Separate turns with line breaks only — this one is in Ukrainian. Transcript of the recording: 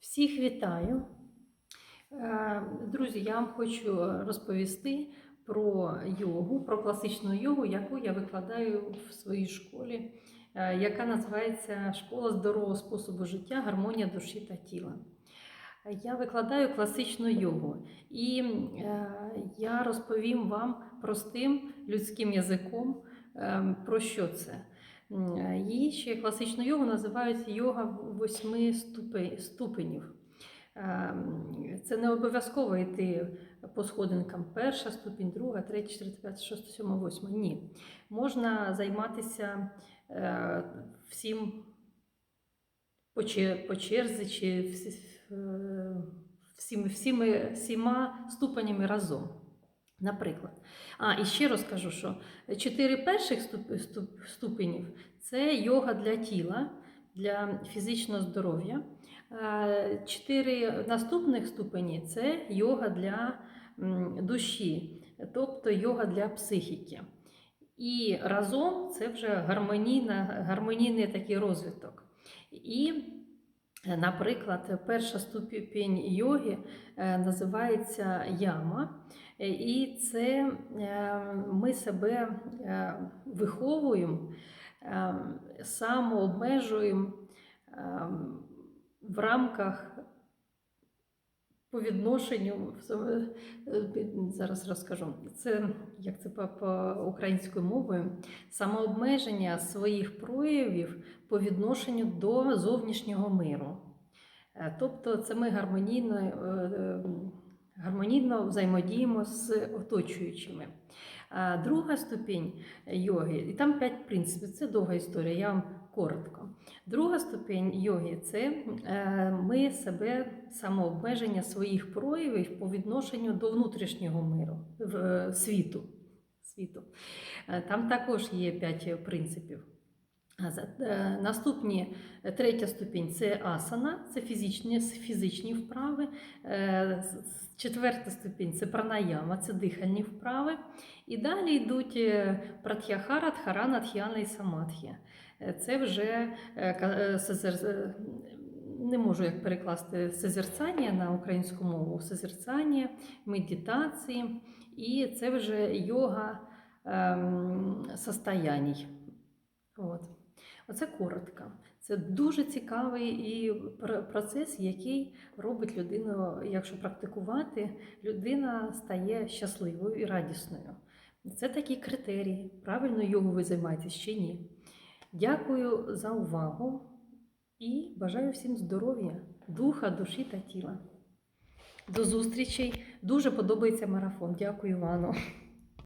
Всіх вітаю. Е, Друзі, я вам хочу розповісти про йогу, про класичну йогу, яку я викладаю в своїй школі, е, яка називається Школа здорового способу життя, гармонія душі та тіла. Я викладаю класичну йогу, і е, я розповім вам простим людським язиком, е, про що це. Її ще класичну йогу називають йога восьми ступенів. Ем, Це не обов'язково йти по сходинкам. Перша ступінь, друга, третя, четверта, п'ята, шоста, сьома, восьма. Ні. Можна займатися е, всім по черзі чи е, всіми, всіми, всіма ступенями разом. Наприклад. А, і ще розкажу, що чотири перших ступ, ступ, ступенів це йога для тіла, для фізичного здоров'я. Чотири наступних ступені це йога для душі, тобто йога для психіки. І разом це вже гармонійний такий розвиток. І, наприклад, перша ступінь йоги е, називається яма. Е, І це е, ми себе е, виховуємо, е, самообмежуємо е, в рамках по відношенню е, зараз розкажу. Це як це по, українською мовою, самообмеження своїх проявів по відношенню до зовнішнього миру. Е, Тобто, це ми гармонійно, е, е, гармонійно взаємодіємо з оточуючими. А Друга ступінь йоги, і там п'ять принципів, це довга історія, я вам коротко. Друга ступінь йоги це е, ми себе самообмеження своїх проявів по відношенню до внутрішнього миру е, світу. світу. Е, Там також є п'ять принципів. Наступні третя ступінь це асана, це фізичні, фізичні вправи. Четверта ступінь це пранаяма, це дихальні вправи. І далі йдуть пратьяхара, дхарана, дх'яна і самадх'я. Це вже е, е, е, не можу як перекласти созерцання на українську мову, созерцання, медитації, і це вже йога ем, состояній. От. Оце коротко. Це дуже цікавий і процес, який робить людину, якщо практикувати, людина стає щасливою і радісною. Це такі критерії. Правильно йогу ви займаєтесь чи ні. Дякую за увагу і бажаю всім здоров'я, духа, душі та тіла. До зустрічей. Дуже подобається марафон. Дякую, Івану.